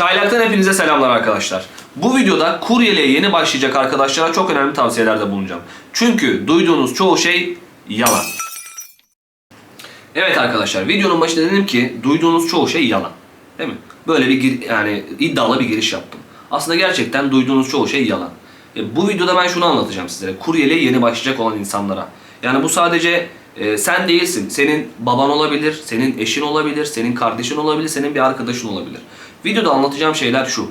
Çaylak'tan hepinize selamlar arkadaşlar. Bu videoda kuryeliğe yeni başlayacak arkadaşlara çok önemli tavsiyelerde bulunacağım. Çünkü duyduğunuz çoğu şey yalan. Evet arkadaşlar videonun başında dedim ki duyduğunuz çoğu şey yalan. Değil mi? Böyle bir yani iddialı bir giriş yaptım. Aslında gerçekten duyduğunuz çoğu şey yalan. E, bu videoda ben şunu anlatacağım sizlere. Kuryeliğe yeni başlayacak olan insanlara. Yani bu sadece e, sen değilsin. Senin baban olabilir, senin eşin olabilir, senin kardeşin olabilir, senin bir arkadaşın olabilir. Videoda anlatacağım şeyler şu.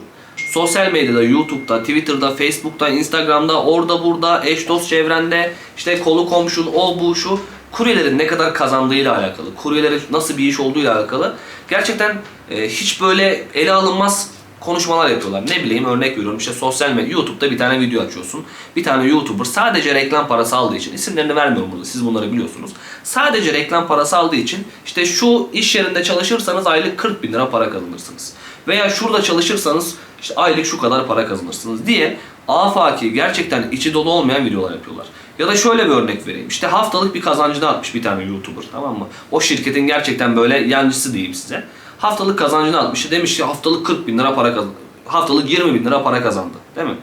Sosyal medyada, YouTube'da, Twitter'da, Facebook'ta, Instagram'da, orada burada, eş dost çevrende, işte kolu komşun, o bu şu. Kuryelerin ne kadar kazandığıyla alakalı, kuryelerin nasıl bir iş olduğuyla alakalı. Gerçekten e, hiç böyle ele alınmaz konuşmalar yapıyorlar. Ne bileyim örnek veriyorum işte sosyal medya, YouTube'da bir tane video açıyorsun. Bir tane YouTuber sadece reklam parası aldığı için, isimlerini vermiyorum burada siz bunları biliyorsunuz. Sadece reklam parası aldığı için işte şu iş yerinde çalışırsanız aylık 40 bin lira para kazanırsınız. Veya şurada çalışırsanız işte aylık şu kadar para kazanırsınız diye afaki gerçekten içi dolu olmayan videolar yapıyorlar. Ya da şöyle bir örnek vereyim. İşte haftalık bir kazancını atmış bir tane YouTuber tamam mı? O şirketin gerçekten böyle yancısı diyeyim size. Haftalık kazancını atmış. Demiş ki haftalık 40 bin lira para kazandı. Haftalık 20 bin lira para kazandı. Değil mi?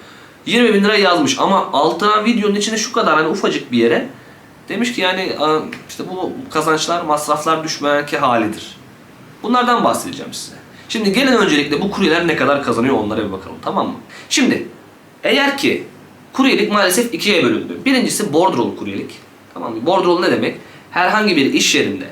20 bin lira yazmış ama altına videonun içinde şu kadar hani ufacık bir yere demiş ki yani "Aa, işte bu kazançlar masraflar düşmeyenki halidir. Bunlardan bahsedeceğim size. Şimdi gelin öncelikle bu kuryeler ne kadar kazanıyor onlara bir bakalım tamam mı? Şimdi eğer ki kuryelik maalesef ikiye bölündü. Birincisi bordrolu kuryelik. Tamam mı? Bordrolu ne demek? Herhangi bir iş yerinde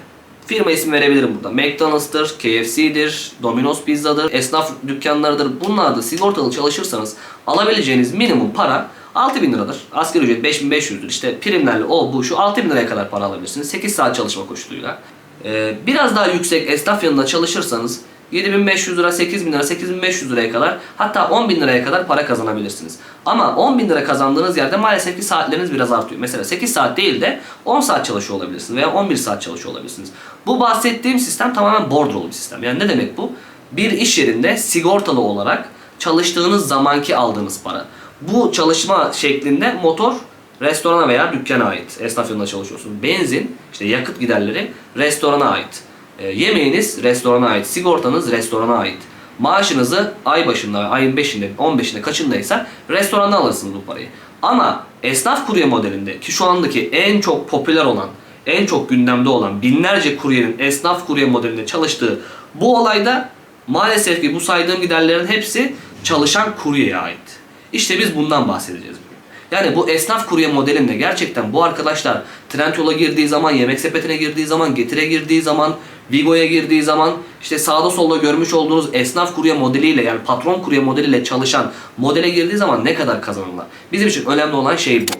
firma ismi verebilirim burada. McDonald's'tır, KFC'dir, Domino's Pizza'dır, esnaf dükkanlarıdır. Bunlarda sigortalı çalışırsanız alabileceğiniz minimum para 6000 liradır. Asgari ücret 5500'dür. İşte primlerle o bu şu 6000 liraya kadar para alabilirsiniz. 8 saat çalışma koşuluyla. Ee, biraz daha yüksek esnaf yanında çalışırsanız 7500 lira, 8000 lira, 8500 liraya kadar hatta 10 bin liraya kadar para kazanabilirsiniz. Ama 10 bin lira kazandığınız yerde maalesef ki saatleriniz biraz artıyor. Mesela 8 saat değil de 10 saat çalışıyor olabilirsiniz veya 11 saat çalışıyor olabilirsiniz. Bu bahsettiğim sistem tamamen bordrolu bir sistem. Yani ne demek bu? Bir iş yerinde sigortalı olarak çalıştığınız zamanki aldığınız para. Bu çalışma şeklinde motor restorana veya dükkana ait. Esnaf yanında çalışıyorsun. Benzin, işte yakıt giderleri restorana ait. E, yemeğiniz restorana ait. Sigortanız restorana ait. Maaşınızı ay başında, ayın 5'inde, 15'inde kaçındaysa restorandan alırsınız bu parayı. Ama esnaf kurye modelinde ki şu andaki en çok popüler olan, en çok gündemde olan binlerce kuryenin esnaf kurye modelinde çalıştığı bu olayda maalesef ki bu saydığım giderlerin hepsi çalışan kuryeye ait. İşte biz bundan bahsedeceğiz bugün. Yani bu esnaf kurye modelinde gerçekten bu arkadaşlar Trendyol'a girdiği zaman, yemek sepetine girdiği zaman, Getir'e girdiği zaman, Vigo'ya girdiği zaman işte sağda solda görmüş olduğunuz esnaf kurye modeliyle yani patron kurye modeliyle çalışan modele girdiği zaman ne kadar kazanırlar? Bizim için önemli olan şey bu.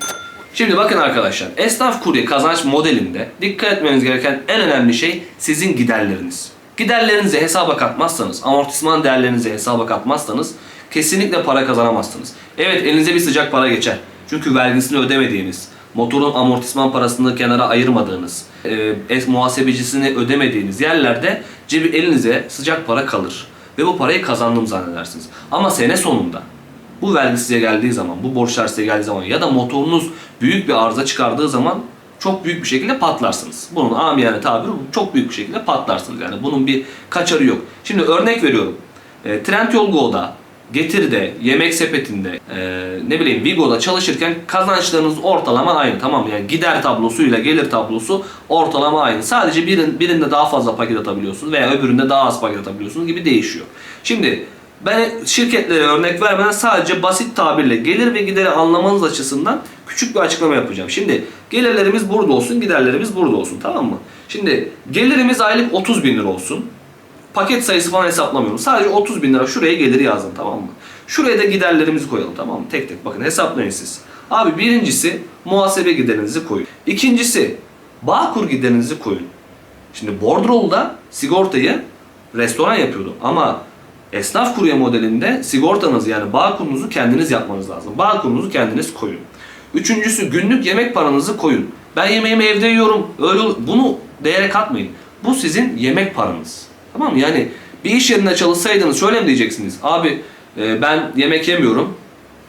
Şimdi bakın arkadaşlar esnaf kurye kazanç modelinde dikkat etmeniz gereken en önemli şey sizin giderleriniz. Giderlerinizi hesaba katmazsanız, amortisman değerlerinizi hesaba katmazsanız kesinlikle para kazanamazsınız. Evet elinize bir sıcak para geçer. Çünkü vergisini ödemediğiniz, motorun amortisman parasını kenara ayırmadığınız, e, es- muhasebecisini ödemediğiniz yerlerde cebi elinize sıcak para kalır. Ve bu parayı kazandım zannedersiniz. Ama sene sonunda bu vergi size geldiği zaman, bu borçlar size geldiği zaman ya da motorunuz büyük bir arıza çıkardığı zaman çok büyük bir şekilde patlarsınız. Bunun amiyane tabiri çok büyük bir şekilde patlarsınız. Yani bunun bir kaçarı yok. Şimdi örnek veriyorum. E, Trendyol Go'da, Getir'de, Yemek Sepeti'nde, e, ne bileyim Vigo'da çalışırken kazançlarınız ortalama aynı tamam? Yani gider tablosuyla gelir tablosu ortalama aynı. Sadece birin, birinde daha fazla paket atabiliyorsunuz veya öbüründe daha az paket atabiliyorsunuz gibi değişiyor. Şimdi ben şirketlere örnek vermeden sadece basit tabirle gelir ve gideri anlamanız açısından küçük bir açıklama yapacağım. Şimdi gelirlerimiz burada olsun, giderlerimiz burada olsun tamam mı? Şimdi gelirimiz aylık 30 bin lira olsun. Paket sayısı falan hesaplamıyorum. Sadece 30 bin lira şuraya geliri yazdım tamam mı? Şuraya da giderlerimizi koyalım tamam mı? Tek tek bakın hesaplayın siz. Abi birincisi muhasebe giderinizi koyun. İkincisi Bağkur giderinizi koyun. Şimdi Bordrol'da sigortayı restoran yapıyordu ama esnaf kurye modelinde sigortanızı yani bağ kurunuzu kendiniz yapmanız lazım. Bağ kurunuzu kendiniz koyun. Üçüncüsü günlük yemek paranızı koyun. Ben yemeğimi evde yiyorum. Öyle bunu değere katmayın. Bu sizin yemek paranız. Tamam mı? Yani bir iş yerinde çalışsaydınız şöyle mi diyeceksiniz? Abi e, ben yemek yemiyorum.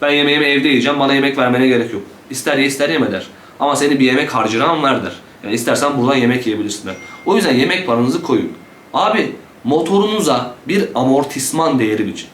Ben yemeğimi evde yiyeceğim. Bana yemek vermene gerek yok. İster ye ister yeme der. Ama seni bir yemek harcıran var. Yani istersen buradan yemek yiyebilirsin der. O yüzden yemek paranızı koyun. Abi motorunuza bir amortisman değeri biçin.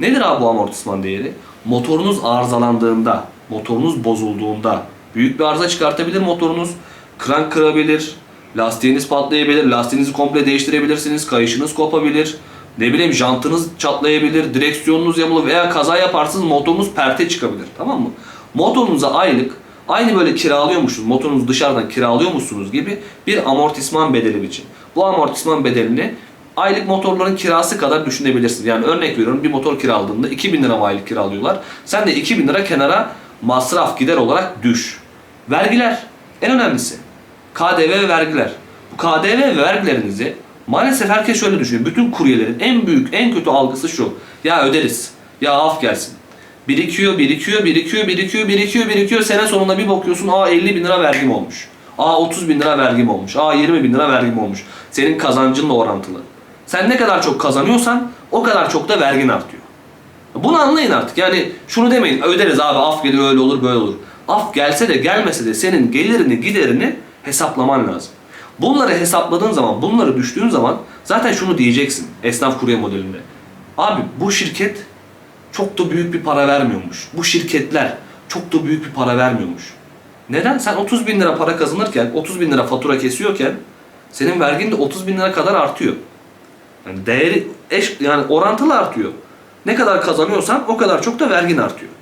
Nedir abi bu amortisman değeri? Motorunuz arızalandığında, motorunuz bozulduğunda, büyük bir arıza çıkartabilir motorunuz, krank kırabilir, lastiğiniz patlayabilir, lastiğinizi komple değiştirebilirsiniz, kayışınız kopabilir, ne bileyim jantınız çatlayabilir, direksiyonunuz yamulur veya kaza yaparsınız motorunuz perte çıkabilir. Tamam mı? Motorunuza aylık aynı böyle kiralıyormuşsunuz, motorunuzu dışarıdan kiralıyormuşsunuz gibi bir amortisman bedeli biçin. Bu amortisman bedelini aylık motorların kirası kadar düşünebilirsiniz. Yani örnek veriyorum bir motor kiraladığında 2000 lira aylık kiralıyorlar. Sen de 2000 lira kenara masraf gider olarak düş. Vergiler en önemlisi. KDV ve vergiler. Bu KDV ve vergilerinizi maalesef herkes şöyle düşünüyor. Bütün kuryelerin en büyük, en kötü algısı şu. Ya öderiz. Ya af gelsin. Birikiyor, birikiyor, birikiyor, birikiyor, birikiyor, birikiyor. Sene sonunda bir bakıyorsun aa 50 bin lira vergim olmuş. Aa 30 bin lira vergim olmuş. Aa 20 bin lira vergim olmuş. Senin kazancınla orantılı. Sen ne kadar çok kazanıyorsan o kadar çok da vergin artıyor. Bunu anlayın artık. Yani şunu demeyin. Öderiz abi af geliyor öyle olur böyle olur. Af gelse de gelmese de senin gelirini giderini hesaplaman lazım. Bunları hesapladığın zaman, bunları düştüğün zaman zaten şunu diyeceksin esnaf kurye modelinde. Abi bu şirket çok da büyük bir para vermiyormuş. Bu şirketler çok da büyük bir para vermiyormuş. Neden? Sen 30 bin lira para kazanırken, 30 bin lira fatura kesiyorken senin vergin de 30 bin lira kadar artıyor. Yani değeri eş, yani orantılı artıyor. Ne kadar kazanıyorsan o kadar çok da vergin artıyor.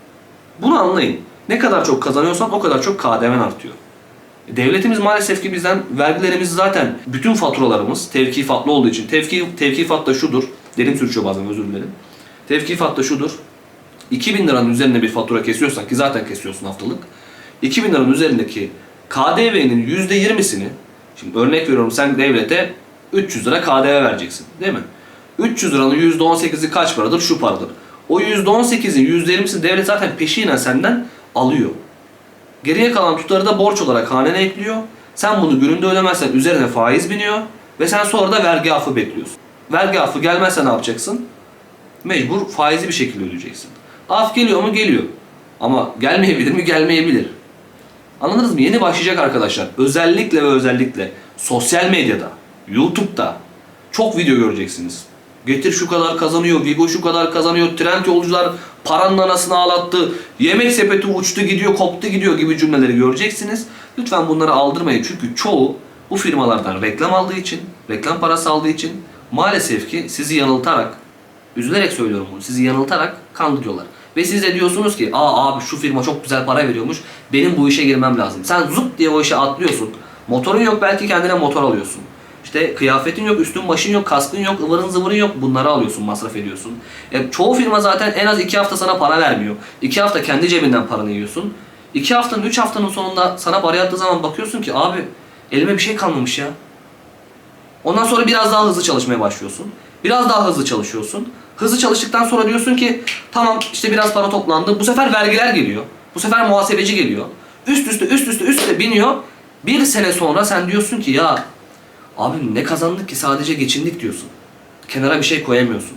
Bunu anlayın. Ne kadar çok kazanıyorsan o kadar çok KDV'n artıyor. Devletimiz maalesef ki bizden vergilerimiz zaten bütün faturalarımız tevkifatlı olduğu için tevki, tevkifat da şudur. Derim sürçüyor bazen özür dilerim. Tevkifat da şudur. 2000 liranın üzerine bir fatura kesiyorsan ki zaten kesiyorsun haftalık. 2000 liranın üzerindeki KDV'nin %20'sini şimdi örnek veriyorum sen devlete 300 lira KDV vereceksin değil mi? 300 liranın %18'i kaç paradır? Şu paradır. O %18'in %20'sini devlet zaten peşinen senden alıyor. Geriye kalan tutarı da borç olarak hanene ekliyor. Sen bunu gününde ödemezsen üzerine faiz biniyor ve sen sonra da vergi affı bekliyorsun. Vergi affı gelmezse ne yapacaksın? Mecbur faizi bir şekilde ödeyeceksin. Af geliyor mu? Geliyor. Ama gelmeyebilir mi? Gelmeyebilir. Anladınız mı? Yeni başlayacak arkadaşlar. Özellikle ve özellikle sosyal medyada, YouTube'da çok video göreceksiniz. Getir şu kadar kazanıyor, Vigo şu kadar kazanıyor, trend yolcular paranın anasını ağlattı, yemek sepeti uçtu gidiyor, koptu gidiyor gibi cümleleri göreceksiniz. Lütfen bunları aldırmayın çünkü çoğu bu firmalardan reklam aldığı için, reklam parası aldığı için maalesef ki sizi yanıltarak, üzülerek söylüyorum bunu, sizi yanıltarak kandırıyorlar. Ve siz de diyorsunuz ki aa abi şu firma çok güzel para veriyormuş, benim bu işe girmem lazım. Sen zup diye o işe atlıyorsun. Motorun yok belki kendine motor alıyorsun. İşte kıyafetin yok, üstün başın yok, kaskın yok, ıvırın zıvırın yok. Bunları alıyorsun, masraf ediyorsun. E, çoğu firma zaten en az iki hafta sana para vermiyor. İki hafta kendi cebinden paranı yiyorsun. İki haftanın, üç haftanın sonunda sana para yattığı zaman bakıyorsun ki abi elime bir şey kalmamış ya. Ondan sonra biraz daha hızlı çalışmaya başlıyorsun. Biraz daha hızlı çalışıyorsun. Hızlı çalıştıktan sonra diyorsun ki tamam işte biraz para toplandı. Bu sefer vergiler geliyor. Bu sefer muhasebeci geliyor. Üst üste üst üste üst üste biniyor. Bir sene sonra sen diyorsun ki ya abi ne kazandık ki sadece geçindik diyorsun. Kenara bir şey koyamıyorsun.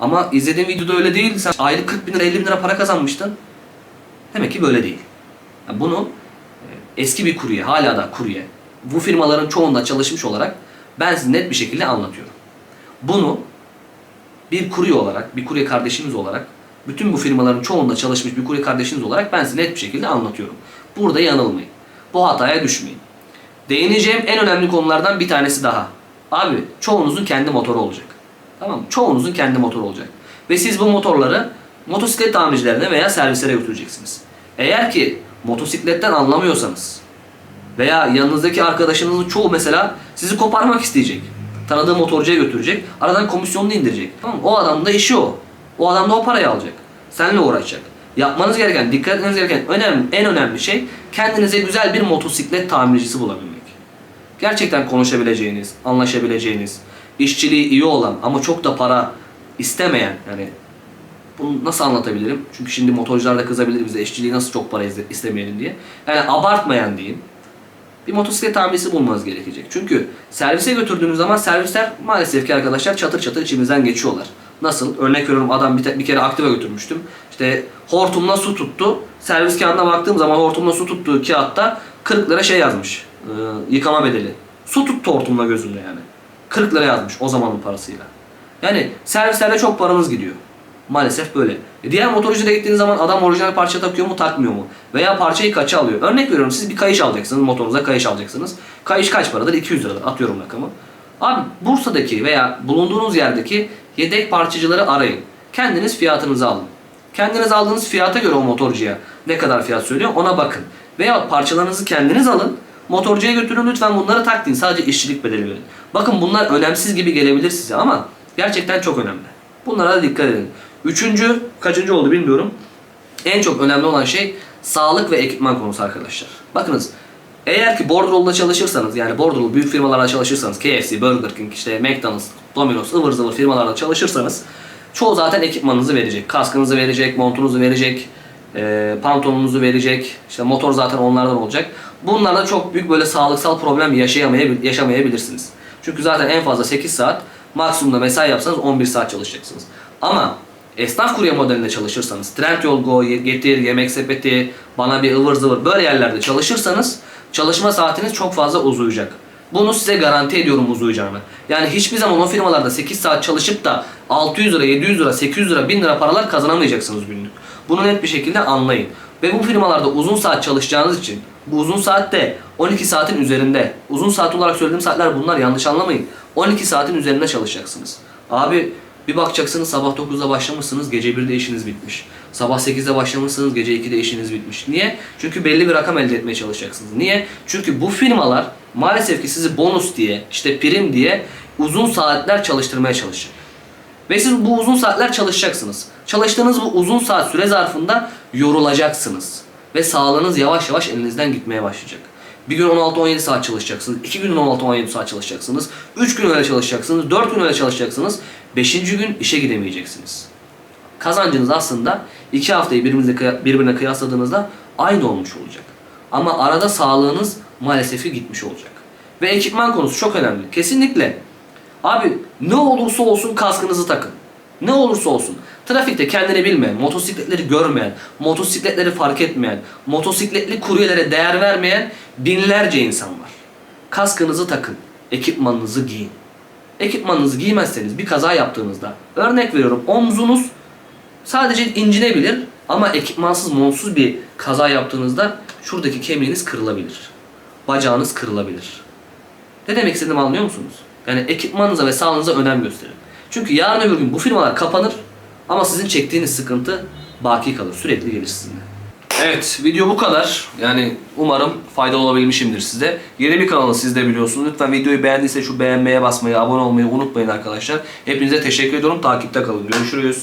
Ama izlediğin videoda öyle değil. Sen aylık 40 bin lira 50 bin lira para kazanmıştın. Demek ki böyle değil. Yani bunu e, eski bir kurye, hala da kurye, bu firmaların çoğunda çalışmış olarak ben size net bir şekilde anlatıyorum. Bunu bir kurye olarak, bir kurye kardeşiniz olarak, bütün bu firmaların çoğunda çalışmış bir kurye kardeşiniz olarak ben size net bir şekilde anlatıyorum. Burada yanılmayın. Bu hataya düşmeyin. Değineceğim en önemli konulardan bir tanesi daha. Abi çoğunuzun kendi motoru olacak. Tamam mı? Çoğunuzun kendi motoru olacak. Ve siz bu motorları motosiklet tamircilerine veya servislere götüreceksiniz. Eğer ki motosikletten anlamıyorsanız veya yanınızdaki arkadaşınızın çoğu mesela sizi koparmak isteyecek. Tanıdığı motorcuya götürecek. Aradan komisyonunu indirecek. Tamam mı? O adam da işi o. O adam da o parayı alacak. Seninle uğraşacak. Yapmanız gereken, dikkat etmeniz gereken önemli, en önemli şey kendinize güzel bir motosiklet tamircisi bulabilmek. Gerçekten konuşabileceğiniz, anlaşabileceğiniz, işçiliği iyi olan ama çok da para istemeyen yani bunu nasıl anlatabilirim? Çünkü şimdi motorcular da kızabilir bize işçiliği nasıl çok para istemeyelim diye. Yani abartmayan diyeyim. Bir motosiklet tamircisi bulmanız gerekecek. Çünkü servise götürdüğünüz zaman servisler maalesef ki arkadaşlar çatır çatır içimizden geçiyorlar. Nasıl? Örnek veriyorum adam bir, bir kere aktive götürmüştüm. İşte hortumla su tuttu. Servis kağıdına baktığım zaman hortumla su tuttuğu kağıtta 40 lira şey yazmış. Ee, yıkama bedeli. Su tuttu hortumla gözümde yani. 40 lira yazmış o zamanın parasıyla. Yani servislerde çok paranız gidiyor. Maalesef böyle. E diğer motorculara gittiğiniz zaman adam orijinal parça takıyor mu takmıyor mu? Veya parçayı kaça alıyor? Örnek veriyorum siz bir kayış alacaksınız motorunuza kayış alacaksınız. Kayış kaç paradır? 200 liradır atıyorum rakamı. Abi Bursa'daki veya bulunduğunuz yerdeki yedek parçacıları arayın. Kendiniz fiyatınızı alın. Kendiniz aldığınız fiyata göre o motorcuya ne kadar fiyat söylüyor ona bakın. Veya parçalarınızı kendiniz alın. Motorcuya götürün lütfen bunları takmayın. Sadece işçilik bedeli verin. Bakın bunlar önemsiz gibi gelebilir size ama gerçekten çok önemli. Bunlara da dikkat edin. Üçüncü, kaçıncı oldu bilmiyorum. En çok önemli olan şey sağlık ve ekipman konusu arkadaşlar. Bakınız eğer ki bordrolda çalışırsanız yani bordrol büyük firmalarda çalışırsanız KFC, Burger King, işte McDonald's, Domino's ıvır zıvır firmalarda çalışırsanız çoğu zaten ekipmanınızı verecek. Kaskınızı verecek, montunuzu verecek, e, pantolonunuzu verecek. İşte motor zaten onlardan olacak. Bunlarda çok büyük böyle sağlıksal problem yaşamayabilirsiniz. Çünkü zaten en fazla 8 saat maksimumda mesai yapsanız 11 saat çalışacaksınız. Ama esnaf kurye modelinde çalışırsanız, Trendyol Go, Getir, Yemek Sepeti, Bana bir ıvır zıvır böyle yerlerde çalışırsanız çalışma saatiniz çok fazla uzayacak. Bunu size garanti ediyorum uzayacağını. Yani hiçbir zaman o firmalarda 8 saat çalışıp da 600 lira, 700 lira, 800 lira, 1000 lira paralar kazanamayacaksınız günlük. Bunu net bir şekilde anlayın. Ve bu firmalarda uzun saat çalışacağınız için bu uzun saatte 12 saatin üzerinde. Uzun saat olarak söylediğim saatler bunlar yanlış anlamayın. 12 saatin üzerinde çalışacaksınız. Abi bir bakacaksınız sabah 9'da başlamışsınız gece 1'de işiniz bitmiş. Sabah 8'de başlamışsınız gece 2'de işiniz bitmiş. Niye? Çünkü belli bir rakam elde etmeye çalışacaksınız. Niye? Çünkü bu firmalar maalesef ki sizi bonus diye, işte prim diye uzun saatler çalıştırmaya çalışacak. Ve siz bu uzun saatler çalışacaksınız. Çalıştığınız bu uzun saat süre zarfında yorulacaksınız. Ve sağlığınız yavaş yavaş elinizden gitmeye başlayacak. Bir gün 16-17 saat çalışacaksınız. iki gün 16-17 saat çalışacaksınız. Üç gün öyle çalışacaksınız. Dört gün öyle çalışacaksınız. Beşinci gün işe gidemeyeceksiniz. Kazancınız aslında iki haftayı birbirine, kıya- birbirine kıyasladığınızda aynı olmuş olacak. Ama arada sağlığınız maalesef gitmiş olacak. Ve ekipman konusu çok önemli. Kesinlikle Abi ne olursa olsun kaskınızı takın. Ne olursa olsun. Trafikte kendini bilmeyen, motosikletleri görmeyen, motosikletleri fark etmeyen, motosikletli kuryelere değer vermeyen binlerce insan var. Kaskınızı takın, ekipmanınızı giyin. Ekipmanınızı giymezseniz bir kaza yaptığınızda, örnek veriyorum omzunuz sadece incinebilir ama ekipmansız, montsuz bir kaza yaptığınızda şuradaki kemiğiniz kırılabilir. Bacağınız kırılabilir. Ne demek istediğimi anlıyor musunuz? Yani ekipmanınıza ve sağlığınıza önem gösterin. Çünkü yarın öbür gün bu firmalar kapanır ama sizin çektiğiniz sıkıntı baki kalır. Sürekli gelir sizinle. Evet video bu kadar. Yani umarım faydalı olabilmişimdir size. Yeni bir kanalı siz de biliyorsunuz. Lütfen videoyu beğendiyse şu beğenmeye basmayı, abone olmayı unutmayın arkadaşlar. Hepinize teşekkür ediyorum. Takipte kalın. Görüşürüz.